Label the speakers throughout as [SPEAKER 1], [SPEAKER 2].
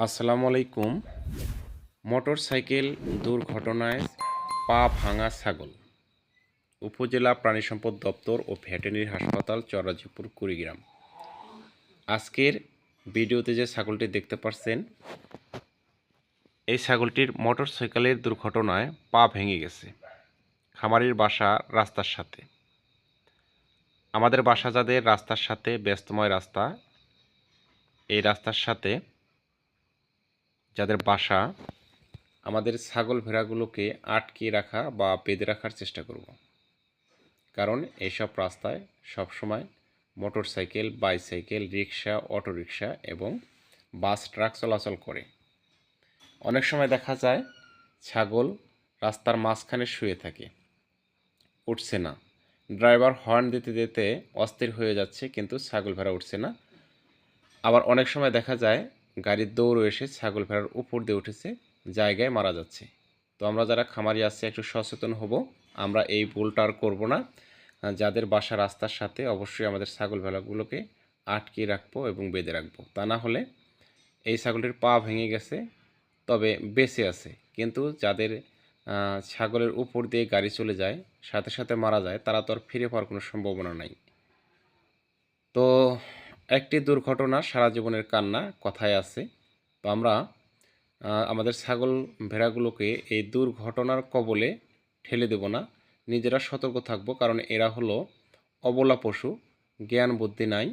[SPEAKER 1] আসসালামু আলাইকুম। Motor cycle দুর্ঘটনায় পা ভাঙা ছাগল। উপজেলা প্রাণী সম্পদ দপ্তর ও ভেটেরিনারি হাসপাতাল চরাজিপুর, কুড়িগ্রাম। আজকের ভিডিওতে যে ছাগলটি দেখতে পাচ্ছেন এই ছাগলটির মোটর সাইকেলের দুর্ঘটনায় পা ভেঙে গেছে। খামারির বাসা রাস্তার সাথে। আমাদের বাসা যাদের রাস্তার সাথে, ব্যস্তময় রাস্তা, এই রাস্তার সাথে যাদের বাসা, আমাদের ছাগল ভেড়াগুলোকে আটকে রাখা বা বেঁধে রাখার চেষ্টা করব। কারণ এইসব রাস্তায় সবসময় motorcycle bicycle, rickshaw auto rickshaw এবং বাস, ট্রাক চলাচল করে। অনেক সময় দেখা যায় ছাগল রাস্তার মাঝখানে শুয়ে থাকে, উঠছে না। ড্রাইভার হর্ন দিতে দিতে অস্থির হয়ে যাচ্ছে, কিন্তু ছাগল ভেড়া উঠছে না। আবার অনেক সময় দেখা যায় গাড়ির দৌড় এসে ছাগল ভেড়ার উপর দিয়ে উঠেছে, জায়গায় মারা যাচ্ছে। তো আমরা যারা খামারি আছি, একটু সচেতন হব। আমরা এই ভুলটা আর করব না। যাদের বাসা রাস্তার সাথে, অবশ্যই আমাদের ছাগল ভেড়াগুলোকে আটকিয়ে রাখব এবং বেঁধে রাখব। তা না হলে এই ছাগলটির পা ভেঙে গেছে, তবে বেঁচে আছে। কিন্তু যাদের ছাগলের উপর দিয়ে গাড়ি চলে যায়, সাথে সাথে মারা যায়, তারা তো আর ফিরে পাওয়ার কোনো সম্ভাবনা নাই। একটি দুর্ঘটনা সারা জীবনের কান্না কথায় আছে। তো আমরা আমাদের ছাগল ভেড়াগুলোকে এই দুর্ঘটনার কবলে ঠেলে দেব না। নিজেরা সতর্ক থাকব কারণ এরা হলো অবলা পশু, জ্ঞান বুদ্ধি নাই।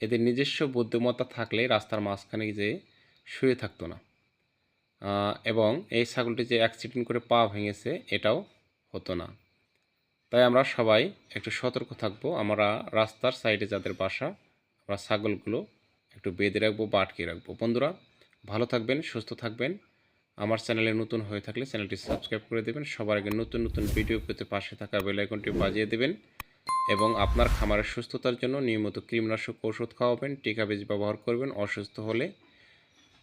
[SPEAKER 1] এদের নিজস্ব বুদ্ধিমত্তা থাকলে রাস্তার মাঝখানে যে শুয়ে থাকতো না। এবং এই ছাগলটি যে অ্যাক্সিডেন্ট করে পা ভেঙেছে এটাও হতো না। তাই আমরা সবাই একটু সতর্ক থাকব। আমরা রাস্তার সাইডে যাদের বাসা আমরা ছাগলগুলো একটু বেঁধে রাখব বা আটকে রাখব। বন্ধুরা, ভালো থাকবেন, সুস্থ থাকবেন। আমার চ্যানেলে নতুন হয়ে থাকলে চ্যানেলটি সাবস্ক্রাইব করে দেবেন। সবার আগে নতুন নতুন ভিডিও পেতে পাশে থাকা বেল আইকনটি বাজিয়ে দেবেন এবং আপনার খামারের সুস্থতার জন্য নিয়মিত কৃমিনাশক ওষুধ খাওয়াবেন, টিকা বীজ ব্যবহার করবেন, অসুস্থ হলে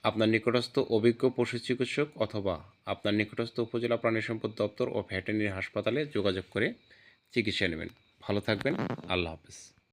[SPEAKER 1] আপনার নিকটস্থ অভিজ্ঞ পশু চিকিৎসক অথবা আপনার নিকটস্থ উপজেলা প্রাণী সম্পদ দপ্তর ও ভেটেরিনারি হাসপাতালে যোগাযোগ করে চিকিৎসা নেবেন। ভালো থাকবেন, আল্লাহ হাফেজ।